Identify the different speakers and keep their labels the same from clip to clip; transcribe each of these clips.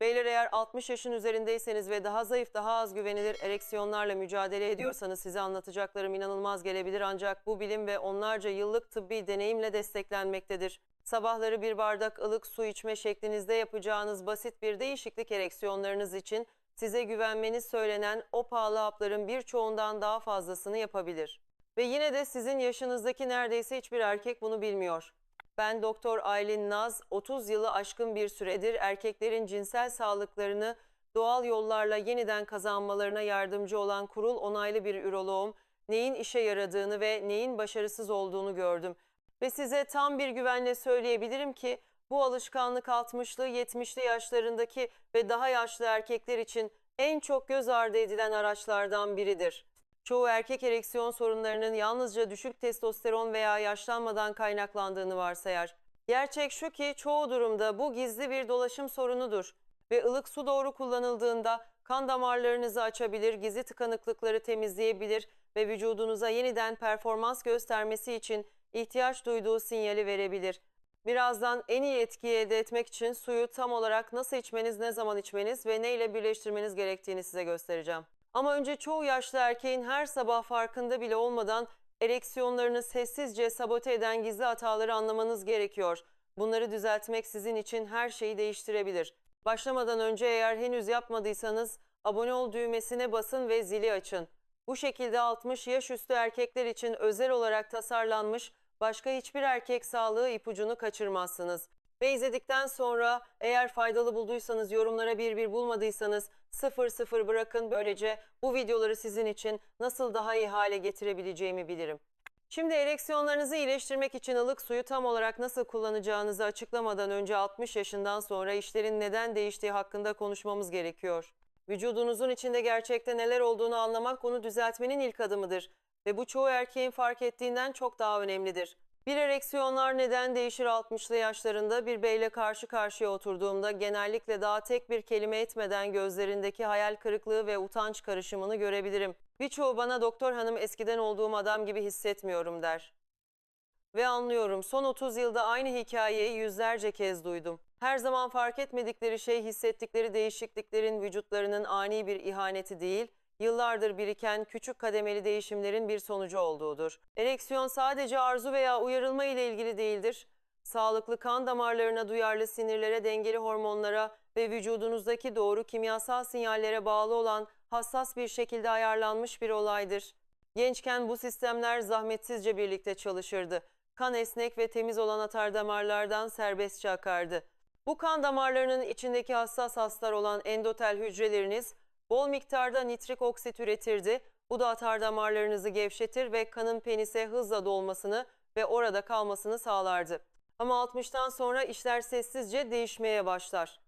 Speaker 1: Beyler eğer 60 yaşın üzerindeyseniz ve daha zayıf, daha az güvenilir ereksiyonlarla mücadele ediyorsanız size anlatacaklarım inanılmaz gelebilir ancak bu bilim ve onlarca yıllık tıbbi deneyimle desteklenmektedir. Sabahları bir bardak ılık su içme şeklinizde yapacağınız basit bir değişiklik ereksiyonlarınız için size güvenmeniz söylenen o pahalı hapların birçoğundan daha fazlasını yapabilir. Ve yine de sizin yaşınızdaki neredeyse hiçbir erkek bunu bilmiyor. Ben Doktor Aylin Naz, 30 yılı aşkın bir süredir erkeklerin cinsel sağlıklarını doğal yollarla yeniden kazanmalarına yardımcı olan kurul onaylı bir üroloğum. Neyin işe yaradığını ve neyin başarısız olduğunu gördüm. Ve size tam bir güvenle söyleyebilirim ki bu alışkanlık 60'lı 70'li yaşlarındaki ve daha yaşlı erkekler için en çok göz ardı edilen araçlardan biridir. Çoğu erkek ereksiyon sorunlarının yalnızca düşük testosteron veya yaşlanmadan kaynaklandığını varsayar. Gerçek şu ki çoğu durumda bu gizli bir dolaşım sorunudur ve ılık su doğru kullanıldığında kan damarlarınızı açabilir, gizli tıkanıklıkları temizleyebilir ve vücudunuza yeniden performans göstermesi için ihtiyaç duyduğu sinyali verebilir. Birazdan en iyi etkiyi elde etmek için suyu tam olarak nasıl içmeniz, ne zaman içmeniz ve ne ile birleştirmeniz gerektiğini size göstereceğim. Ama önce çoğu yaşlı erkeğin her sabah farkında bile olmadan ereksiyonlarını sessizce sabote eden gizli hataları anlamanız gerekiyor. Bunları düzeltmek sizin için her şeyi değiştirebilir. Başlamadan önce eğer henüz yapmadıysanız abone ol düğmesine basın ve zili açın. Bu şekilde 60 yaş üstü erkekler için özel olarak tasarlanmış başka hiçbir erkek sağlığı ipucunu kaçırmazsınız. Ve izledikten sonra eğer faydalı bulduysanız yorumlara bir bir bulmadıysanız sıfır sıfır bırakın böylece bu videoları sizin için nasıl daha iyi hale getirebileceğimi bilirim. Şimdi ereksiyonlarınızı iyileştirmek için ılık suyu tam olarak nasıl kullanacağınızı açıklamadan önce 60 yaşından sonra işlerin neden değiştiği hakkında konuşmamız gerekiyor. Vücudunuzun içinde gerçekte neler olduğunu anlamak onu düzeltmenin ilk adımıdır ve bu çoğu erkeğin fark ettiğinden çok daha önemlidir. Bir ereksiyonlar neden değişir 60'lı yaşlarında bir beyle karşı karşıya oturduğumda genellikle daha tek bir kelime etmeden gözlerindeki hayal kırıklığı ve utanç karışımını görebilirim. Birçoğu bana doktor hanım eskiden olduğum adam gibi hissetmiyorum der. Ve anlıyorum son 30 yılda aynı hikayeyi yüzlerce kez duydum. Her zaman fark etmedikleri şey hissettikleri değişikliklerin vücutlarının ani bir ihaneti değil, yıllardır biriken küçük kademeli değişimlerin bir sonucu olduğudur. Ereksiyon sadece arzu veya uyarılma ile ilgili değildir. Sağlıklı kan damarlarına duyarlı sinirlere, dengeli hormonlara ve vücudunuzdaki doğru kimyasal sinyallere bağlı olan hassas bir şekilde ayarlanmış bir olaydır. Gençken bu sistemler zahmetsizce birlikte çalışırdı. Kan esnek ve temiz olan atar damarlardan serbestçe akardı. Bu kan damarlarının içindeki hassas haslar olan endotel hücreleriniz bol miktarda nitrik oksit üretirdi. Bu da atar damarlarınızı gevşetir ve kanın penise hızla dolmasını ve orada kalmasını sağlardı. Ama 60'tan sonra işler sessizce değişmeye başlar.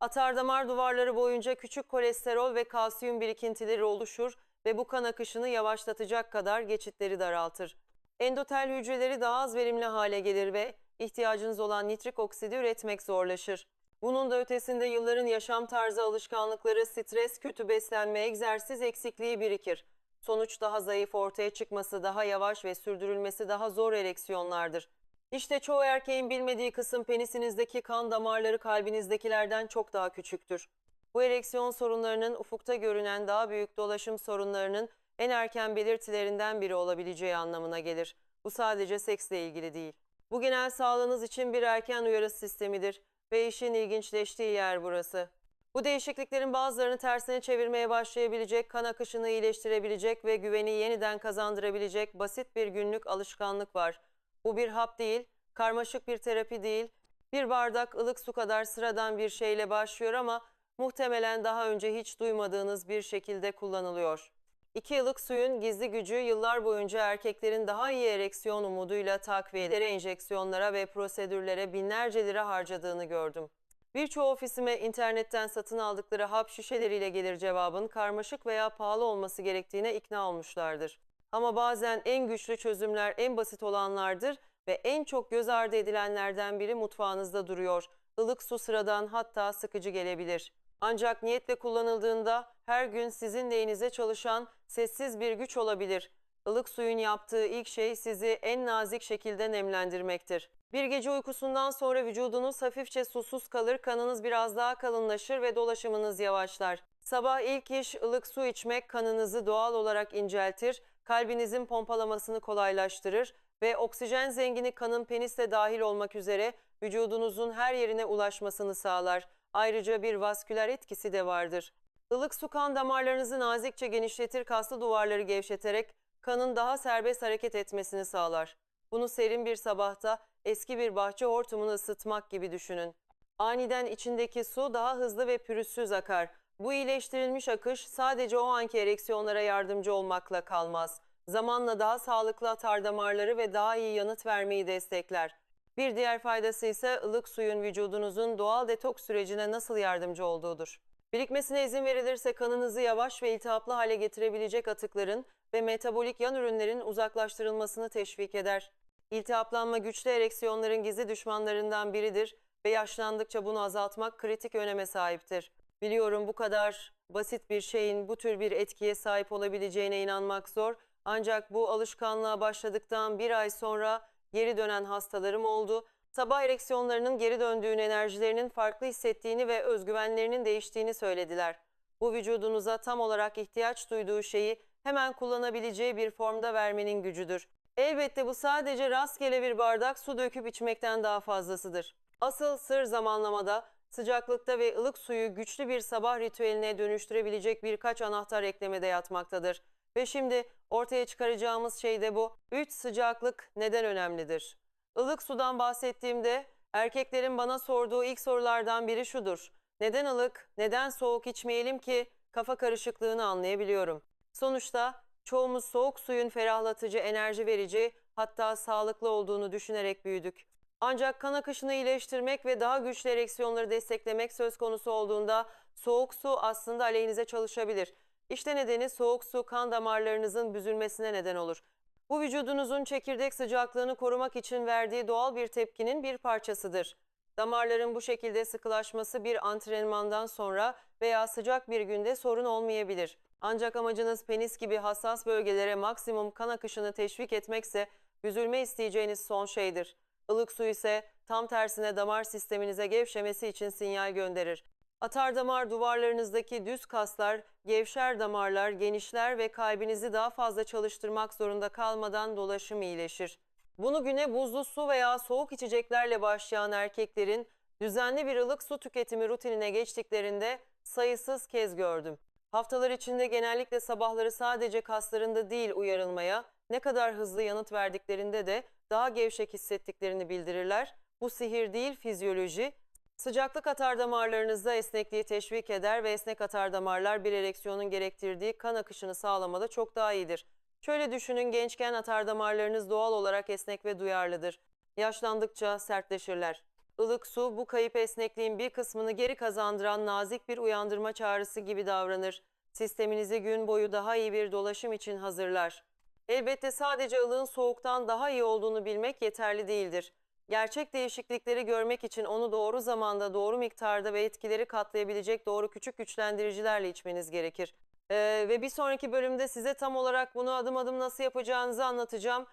Speaker 1: Atardamar duvarları boyunca küçük kolesterol ve kalsiyum birikintileri oluşur ve bu kan akışını yavaşlatacak kadar geçitleri daraltır. Endotel hücreleri daha az verimli hale gelir ve ihtiyacınız olan nitrik oksidi üretmek zorlaşır. Bunun da ötesinde yılların yaşam tarzı alışkanlıkları, stres, kötü beslenme, egzersiz eksikliği birikir. Sonuç daha zayıf ortaya çıkması, daha yavaş ve sürdürülmesi daha zor ereksiyonlardır. İşte çoğu erkeğin bilmediği kısım penisinizdeki kan damarları kalbinizdekilerden çok daha küçüktür. Bu ereksiyon sorunlarının ufukta görünen daha büyük dolaşım sorunlarının en erken belirtilerinden biri olabileceği anlamına gelir. Bu sadece seksle ilgili değil. Bu genel sağlığınız için bir erken uyarı sistemidir ve işin ilginçleştiği yer burası. Bu değişikliklerin bazılarını tersine çevirmeye başlayabilecek, kan akışını iyileştirebilecek ve güveni yeniden kazandırabilecek basit bir günlük alışkanlık var. Bu bir hap değil, karmaşık bir terapi değil, bir bardak ılık su kadar sıradan bir şeyle başlıyor ama muhtemelen daha önce hiç duymadığınız bir şekilde kullanılıyor. İki yıllık suyun gizli gücü yıllar boyunca erkeklerin daha iyi ereksiyon umuduyla takviyelere, enjeksiyonlara ve prosedürlere binlerce lira harcadığını gördüm. Birçoğu ofisime internetten satın aldıkları hap şişeleriyle gelir cevabın karmaşık veya pahalı olması gerektiğine ikna olmuşlardır. Ama bazen en güçlü çözümler en basit olanlardır ve en çok göz ardı edilenlerden biri mutfağınızda duruyor. Ilık su sıradan hatta sıkıcı gelebilir. Ancak niyetle kullanıldığında her gün sizin lehinize çalışan sessiz bir güç olabilir. Ilık suyun yaptığı ilk şey sizi en nazik şekilde nemlendirmektir. Bir gece uykusundan sonra vücudunuz hafifçe susuz kalır, kanınız biraz daha kalınlaşır ve dolaşımınız yavaşlar. Sabah ilk iş ılık su içmek kanınızı doğal olarak inceltir, kalbinizin pompalamasını kolaylaştırır ve oksijen zengini kanın penisle dahil olmak üzere vücudunuzun her yerine ulaşmasını sağlar. Ayrıca bir vasküler etkisi de vardır. Ilık su kan damarlarınızı nazikçe genişletir, kaslı duvarları gevşeterek kanın daha serbest hareket etmesini sağlar. Bunu serin bir sabahta eski bir bahçe hortumunu ısıtmak gibi düşünün. Aniden içindeki su daha hızlı ve pürüzsüz akar. Bu iyileştirilmiş akış sadece o anki ereksiyonlara yardımcı olmakla kalmaz. Zamanla daha sağlıklı atar damarları ve daha iyi yanıt vermeyi destekler. Bir diğer faydası ise ılık suyun vücudunuzun doğal detoks sürecine nasıl yardımcı olduğudur. Birikmesine izin verilirse kanınızı yavaş ve iltihaplı hale getirebilecek atıkların ve metabolik yan ürünlerin uzaklaştırılmasını teşvik eder. İltihaplanma güçlü ereksiyonların gizli düşmanlarından biridir ve yaşlandıkça bunu azaltmak kritik öneme sahiptir. Biliyorum bu kadar basit bir şeyin bu tür bir etkiye sahip olabileceğine inanmak zor. Ancak bu alışkanlığa başladıktan bir ay sonra geri dönen hastalarım oldu. Sabah ereksiyonlarının geri döndüğünü, enerjilerinin farklı hissettiğini ve özgüvenlerinin değiştiğini söylediler. Bu vücudunuza tam olarak ihtiyaç duyduğu şeyi hemen kullanabileceği bir formda vermenin gücüdür. Elbette bu sadece rastgele bir bardak su döküp içmekten daha fazlasıdır. Asıl sır zamanlamada, sıcaklıkta ve ılık suyu güçlü bir sabah ritüeline dönüştürebilecek birkaç anahtar eklemede yatmaktadır. Ve şimdi ortaya çıkaracağımız şey de bu. 3 sıcaklık neden önemlidir? Ilık sudan bahsettiğimde erkeklerin bana sorduğu ilk sorulardan biri şudur. Neden ılık, neden soğuk içmeyelim ki kafa karışıklığını anlayabiliyorum. Sonuçta çoğumuz soğuk suyun ferahlatıcı, enerji verici hatta sağlıklı olduğunu düşünerek büyüdük. Ancak kan akışını iyileştirmek ve daha güçlü ereksiyonları desteklemek söz konusu olduğunda soğuk su aslında aleyhinize çalışabilir. İşte nedeni soğuk su kan damarlarınızın büzülmesine neden olur. Bu vücudunuzun çekirdek sıcaklığını korumak için verdiği doğal bir tepkinin bir parçasıdır. Damarların bu şekilde sıkılaşması bir antrenmandan sonra veya sıcak bir günde sorun olmayabilir. Ancak amacınız penis gibi hassas bölgelere maksimum kan akışını teşvik etmekse büzülme isteyeceğiniz son şeydir. Ilık su ise tam tersine damar sisteminize gevşemesi için sinyal gönderir. Atar damar duvarlarınızdaki düz kaslar, gevşer damarlar genişler ve kalbinizi daha fazla çalıştırmak zorunda kalmadan dolaşım iyileşir. Bunu güne buzlu su veya soğuk içeceklerle başlayan erkeklerin düzenli bir ılık su tüketimi rutinine geçtiklerinde sayısız kez gördüm. Haftalar içinde genellikle sabahları sadece kaslarında değil uyarılmaya, ne kadar hızlı yanıt verdiklerinde de daha gevşek hissettiklerini bildirirler. Bu sihir değil fizyoloji. Sıcaklık atar damarlarınızda esnekliği teşvik eder ve esnek atar damarlar bir ereksiyonun gerektirdiği kan akışını sağlamada çok daha iyidir. Şöyle düşünün gençken atar damarlarınız doğal olarak esnek ve duyarlıdır. Yaşlandıkça sertleşirler. Ilık su bu kayıp esnekliğin bir kısmını geri kazandıran nazik bir uyandırma çağrısı gibi davranır. Sisteminizi gün boyu daha iyi bir dolaşım için hazırlar. Elbette sadece ılığın soğuktan daha iyi olduğunu bilmek yeterli değildir. Gerçek değişiklikleri görmek için onu doğru zamanda, doğru miktarda ve etkileri katlayabilecek doğru küçük güçlendiricilerle içmeniz gerekir. Ee, ve bir sonraki bölümde size tam olarak bunu adım adım nasıl yapacağınızı anlatacağım.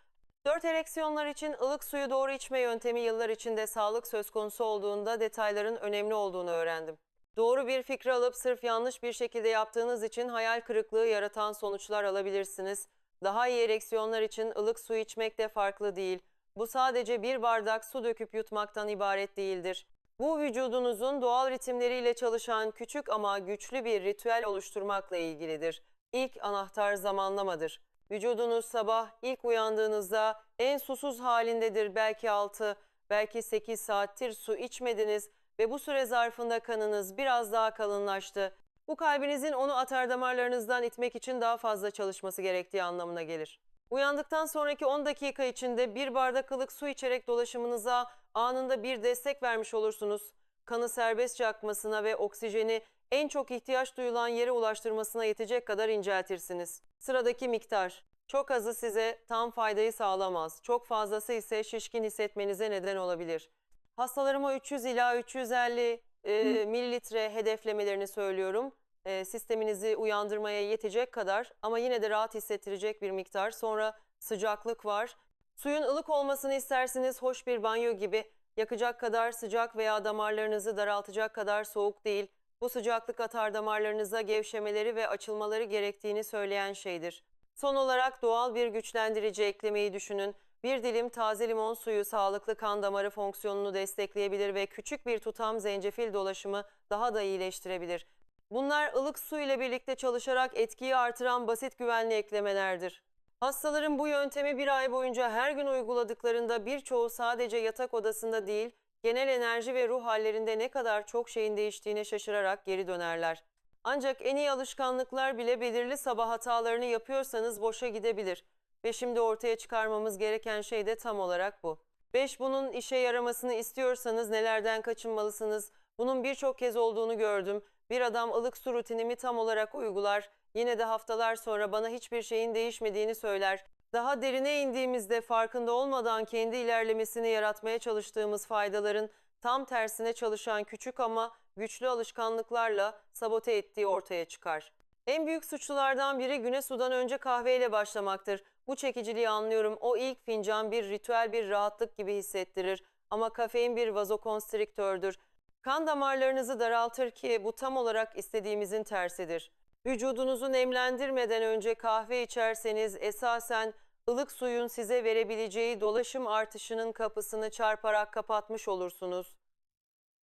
Speaker 1: Dört ereksiyonlar için ılık suyu doğru içme yöntemi yıllar içinde sağlık söz konusu olduğunda detayların önemli olduğunu öğrendim. Doğru bir fikri alıp sırf yanlış bir şekilde yaptığınız için hayal kırıklığı yaratan sonuçlar alabilirsiniz. Daha iyi ereksiyonlar için ılık su içmek de farklı değil. Bu sadece bir bardak su döküp yutmaktan ibaret değildir. Bu vücudunuzun doğal ritimleriyle çalışan küçük ama güçlü bir ritüel oluşturmakla ilgilidir. İlk anahtar zamanlamadır. Vücudunuz sabah ilk uyandığınızda en susuz halindedir. Belki 6, belki 8 saattir su içmediniz ve bu süre zarfında kanınız biraz daha kalınlaştı. Bu kalbinizin onu atar damarlarınızdan itmek için daha fazla çalışması gerektiği anlamına gelir. Uyandıktan sonraki 10 dakika içinde bir bardak ılık su içerek dolaşımınıza anında bir destek vermiş olursunuz. Kanı serbestçe akmasına ve oksijeni en çok ihtiyaç duyulan yere ulaştırmasına yetecek kadar inceltirsiniz. Sıradaki miktar. Çok azı size tam faydayı sağlamaz. Çok fazlası ise şişkin hissetmenize neden olabilir. Hastalarıma 300 ila 350 e, mililitre hedeflemelerini söylüyorum. E, sisteminizi uyandırmaya yetecek kadar ama yine de rahat hissettirecek bir miktar. Sonra sıcaklık var. Suyun ılık olmasını isterseniz hoş bir banyo gibi yakacak kadar sıcak veya damarlarınızı daraltacak kadar soğuk değil. Bu sıcaklık atar damarlarınıza gevşemeleri ve açılmaları gerektiğini söyleyen şeydir. Son olarak doğal bir güçlendirici eklemeyi düşünün. Bir dilim taze limon suyu sağlıklı kan damarı fonksiyonunu destekleyebilir ve küçük bir tutam zencefil dolaşımı daha da iyileştirebilir. Bunlar ılık su ile birlikte çalışarak etkiyi artıran basit güvenli eklemelerdir. Hastaların bu yöntemi bir ay boyunca her gün uyguladıklarında birçoğu sadece yatak odasında değil, genel enerji ve ruh hallerinde ne kadar çok şeyin değiştiğine şaşırarak geri dönerler. Ancak en iyi alışkanlıklar bile belirli sabah hatalarını yapıyorsanız boşa gidebilir. Ve şimdi ortaya çıkarmamız gereken şey de tam olarak bu. 5. Bunun işe yaramasını istiyorsanız nelerden kaçınmalısınız? Bunun birçok kez olduğunu gördüm. Bir adam ılık su rutinimi tam olarak uygular. Yine de haftalar sonra bana hiçbir şeyin değişmediğini söyler. Daha derine indiğimizde farkında olmadan kendi ilerlemesini yaratmaya çalıştığımız faydaların tam tersine çalışan küçük ama güçlü alışkanlıklarla sabote ettiği ortaya çıkar. En büyük suçlulardan biri güne sudan önce kahveyle başlamaktır. Bu çekiciliği anlıyorum. O ilk fincan bir ritüel bir rahatlık gibi hissettirir. Ama kafein bir vazokonstriktördür. Kan damarlarınızı daraltır ki bu tam olarak istediğimizin tersidir. Vücudunuzu nemlendirmeden önce kahve içerseniz esasen ılık suyun size verebileceği dolaşım artışının kapısını çarparak kapatmış olursunuz.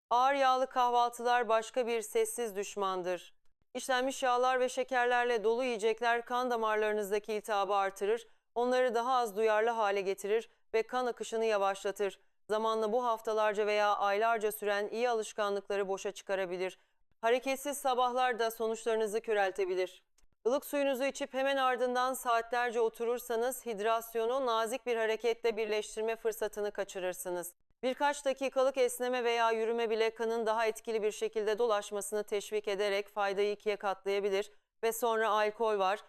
Speaker 1: Ağır yağlı kahvaltılar başka bir sessiz düşmandır. İşlenmiş yağlar ve şekerlerle dolu yiyecekler kan damarlarınızdaki iltihabı artırır, onları daha az duyarlı hale getirir ve kan akışını yavaşlatır. Zamanla bu haftalarca veya aylarca süren iyi alışkanlıkları boşa çıkarabilir. Hareketsiz sabahlar da sonuçlarınızı köreltebilir. Ilık suyunuzu içip hemen ardından saatlerce oturursanız hidrasyonu nazik bir hareketle birleştirme fırsatını kaçırırsınız. Birkaç dakikalık esneme veya yürüme bile kanın daha etkili bir şekilde dolaşmasını teşvik ederek faydayı ikiye katlayabilir ve sonra alkol var.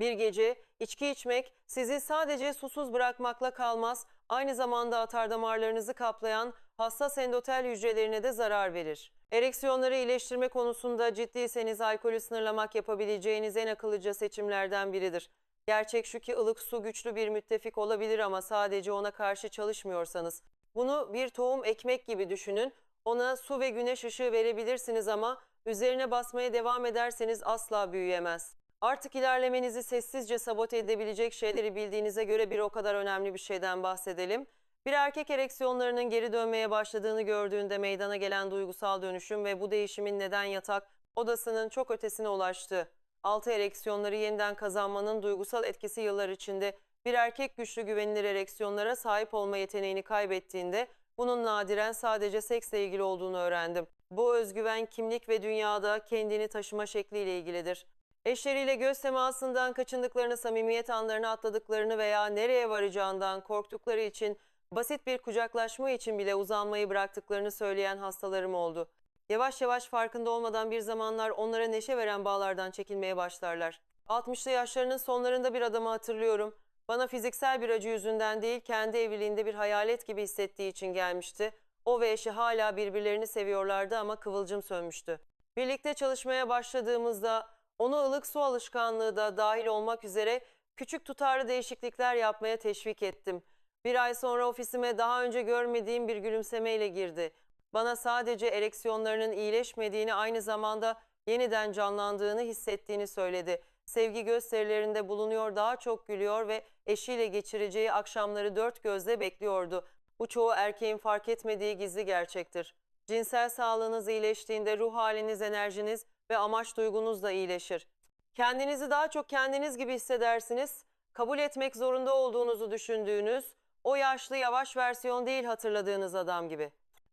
Speaker 1: Bir gece içki içmek sizi sadece susuz bırakmakla kalmaz, aynı zamanda atar damarlarınızı kaplayan hassas endotel hücrelerine de zarar verir. Ereksiyonları iyileştirme konusunda ciddiyseniz alkolü sınırlamak yapabileceğiniz en akıllıca seçimlerden biridir. Gerçek şu ki ılık su güçlü bir müttefik olabilir ama sadece ona karşı çalışmıyorsanız. Bunu bir tohum ekmek gibi düşünün. Ona su ve güneş ışığı verebilirsiniz ama üzerine basmaya devam ederseniz asla büyüyemez. Artık ilerlemenizi sessizce sabote edebilecek şeyleri bildiğinize göre bir o kadar önemli bir şeyden bahsedelim. Bir erkek ereksiyonlarının geri dönmeye başladığını gördüğünde meydana gelen duygusal dönüşüm ve bu değişimin neden yatak odasının çok ötesine ulaştı. Altı ereksiyonları yeniden kazanmanın duygusal etkisi yıllar içinde bir erkek güçlü güvenilir ereksiyonlara sahip olma yeteneğini kaybettiğinde bunun nadiren sadece seksle ilgili olduğunu öğrendim. Bu özgüven kimlik ve dünyada kendini taşıma şekliyle ilgilidir. Eşleriyle göz temasından kaçındıklarını, samimiyet anlarını atladıklarını veya nereye varacağından korktukları için basit bir kucaklaşma için bile uzanmayı bıraktıklarını söyleyen hastalarım oldu. Yavaş yavaş farkında olmadan bir zamanlar onlara neşe veren bağlardan çekilmeye başlarlar. 60'lı yaşlarının sonlarında bir adamı hatırlıyorum. Bana fiziksel bir acı yüzünden değil, kendi evliliğinde bir hayalet gibi hissettiği için gelmişti. O ve eşi hala birbirlerini seviyorlardı ama kıvılcım sönmüştü. Birlikte çalışmaya başladığımızda onu ılık su alışkanlığı da dahil olmak üzere küçük tutarlı değişiklikler yapmaya teşvik ettim. Bir ay sonra ofisime daha önce görmediğim bir gülümsemeyle girdi. Bana sadece ereksiyonlarının iyileşmediğini aynı zamanda yeniden canlandığını hissettiğini söyledi. Sevgi gösterilerinde bulunuyor, daha çok gülüyor ve eşiyle geçireceği akşamları dört gözle bekliyordu. Bu çoğu erkeğin fark etmediği gizli gerçektir. Cinsel sağlığınız iyileştiğinde ruh haliniz, enerjiniz ve amaç duygunuz da iyileşir. Kendinizi daha çok kendiniz gibi hissedersiniz. Kabul etmek zorunda olduğunuzu düşündüğünüz, o yaşlı yavaş versiyon değil hatırladığınız adam gibi.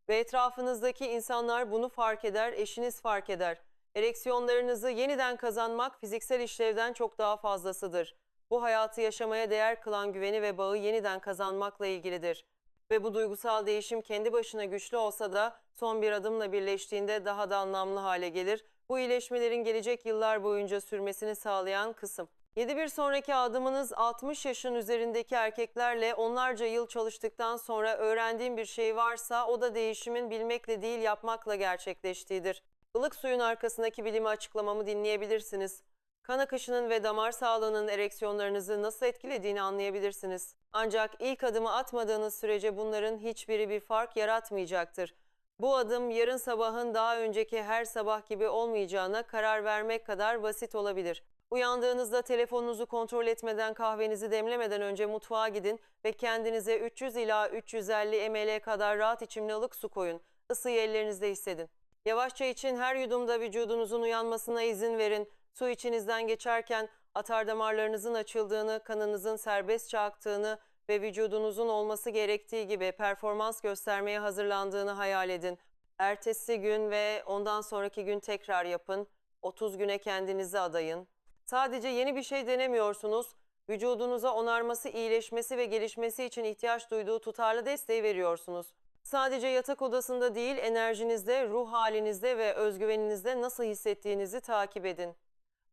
Speaker 1: Ve etrafınızdaki insanlar bunu fark eder, eşiniz fark eder. Ereksiyonlarınızı yeniden kazanmak fiziksel işlevden çok daha fazlasıdır. Bu hayatı yaşamaya değer kılan güveni ve bağı yeniden kazanmakla ilgilidir. Ve bu duygusal değişim kendi başına güçlü olsa da son bir adımla birleştiğinde daha da anlamlı hale gelir. Bu iyileşmelerin gelecek yıllar boyunca sürmesini sağlayan kısım. 7 bir sonraki adımınız 60 yaşın üzerindeki erkeklerle onlarca yıl çalıştıktan sonra öğrendiğim bir şey varsa o da değişimin bilmekle değil yapmakla gerçekleştiğidir. Ilık suyun arkasındaki bilimi açıklamamı dinleyebilirsiniz. kan akışının ve damar sağlığının ereksiyonlarınızı nasıl etkilediğini anlayabilirsiniz. Ancak ilk adımı atmadığınız sürece bunların hiçbiri bir fark yaratmayacaktır. Bu adım yarın sabahın daha önceki her sabah gibi olmayacağına karar vermek kadar basit olabilir. Uyandığınızda telefonunuzu kontrol etmeden kahvenizi demlemeden önce mutfağa gidin ve kendinize 300 ila 350 ml kadar rahat içimli ılık su koyun. Isıyı ellerinizde hissedin. Yavaşça için her yudumda vücudunuzun uyanmasına izin verin. Su içinizden geçerken atar damarlarınızın açıldığını, kanınızın serbestçe aktığını ve vücudunuzun olması gerektiği gibi performans göstermeye hazırlandığını hayal edin. Ertesi gün ve ondan sonraki gün tekrar yapın. 30 güne kendinizi adayın. Sadece yeni bir şey denemiyorsunuz. Vücudunuza onarması, iyileşmesi ve gelişmesi için ihtiyaç duyduğu tutarlı desteği veriyorsunuz. Sadece yatak odasında değil, enerjinizde, ruh halinizde ve özgüveninizde nasıl hissettiğinizi takip edin.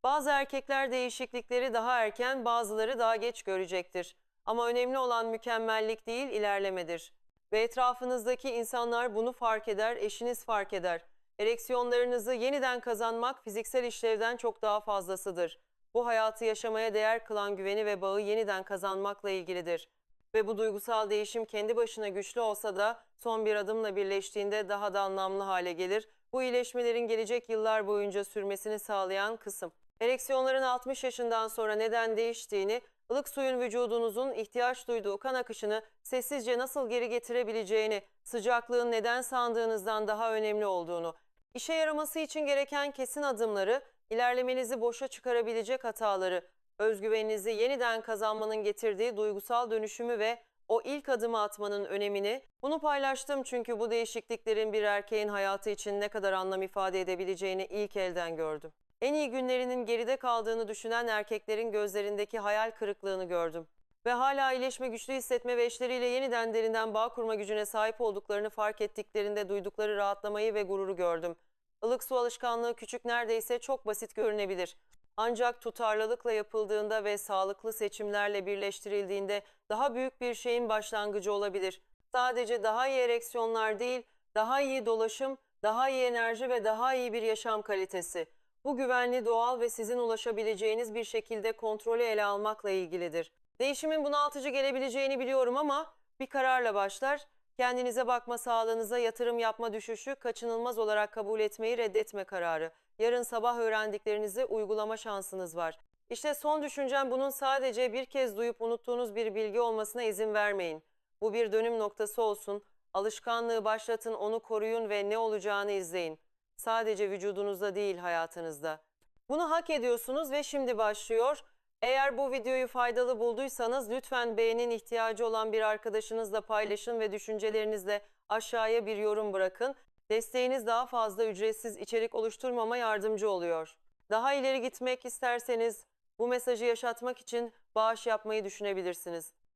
Speaker 1: Bazı erkekler değişiklikleri daha erken, bazıları daha geç görecektir. Ama önemli olan mükemmellik değil, ilerlemedir. Ve etrafınızdaki insanlar bunu fark eder, eşiniz fark eder. Ereksiyonlarınızı yeniden kazanmak fiziksel işlevden çok daha fazlasıdır. Bu hayatı yaşamaya değer kılan güveni ve bağı yeniden kazanmakla ilgilidir. Ve bu duygusal değişim kendi başına güçlü olsa da son bir adımla birleştiğinde daha da anlamlı hale gelir. Bu iyileşmelerin gelecek yıllar boyunca sürmesini sağlayan kısım. Ereksiyonların 60 yaşından sonra neden değiştiğini, ılık suyun vücudunuzun ihtiyaç duyduğu kan akışını sessizce nasıl geri getirebileceğini, sıcaklığın neden sandığınızdan daha önemli olduğunu, işe yaraması için gereken kesin adımları, ilerlemenizi boşa çıkarabilecek hataları, özgüveninizi yeniden kazanmanın getirdiği duygusal dönüşümü ve o ilk adımı atmanın önemini, bunu paylaştım çünkü bu değişikliklerin bir erkeğin hayatı için ne kadar anlam ifade edebileceğini ilk elden gördüm. En iyi günlerinin geride kaldığını düşünen erkeklerin gözlerindeki hayal kırıklığını gördüm. Ve hala iyileşme güçlü hissetme ve eşleriyle yeniden derinden bağ kurma gücüne sahip olduklarını fark ettiklerinde duydukları rahatlamayı ve gururu gördüm. Ilık su alışkanlığı küçük neredeyse çok basit görünebilir. Ancak tutarlılıkla yapıldığında ve sağlıklı seçimlerle birleştirildiğinde daha büyük bir şeyin başlangıcı olabilir. Sadece daha iyi ereksiyonlar değil, daha iyi dolaşım, daha iyi enerji ve daha iyi bir yaşam kalitesi. Bu güvenli, doğal ve sizin ulaşabileceğiniz bir şekilde kontrolü ele almakla ilgilidir. Değişimin bunaltıcı gelebileceğini biliyorum ama bir kararla başlar. Kendinize bakma sağlığınıza yatırım yapma düşüşü kaçınılmaz olarak kabul etmeyi reddetme kararı. Yarın sabah öğrendiklerinizi uygulama şansınız var. İşte son düşüncem bunun sadece bir kez duyup unuttuğunuz bir bilgi olmasına izin vermeyin. Bu bir dönüm noktası olsun. Alışkanlığı başlatın, onu koruyun ve ne olacağını izleyin. Sadece vücudunuzda değil hayatınızda. Bunu hak ediyorsunuz ve şimdi başlıyor. Eğer bu videoyu faydalı bulduysanız lütfen beğenin ihtiyacı olan bir arkadaşınızla paylaşın ve düşüncelerinizle aşağıya bir yorum bırakın. Desteğiniz daha fazla ücretsiz içerik oluşturmama yardımcı oluyor. Daha ileri gitmek isterseniz bu mesajı yaşatmak için bağış yapmayı düşünebilirsiniz.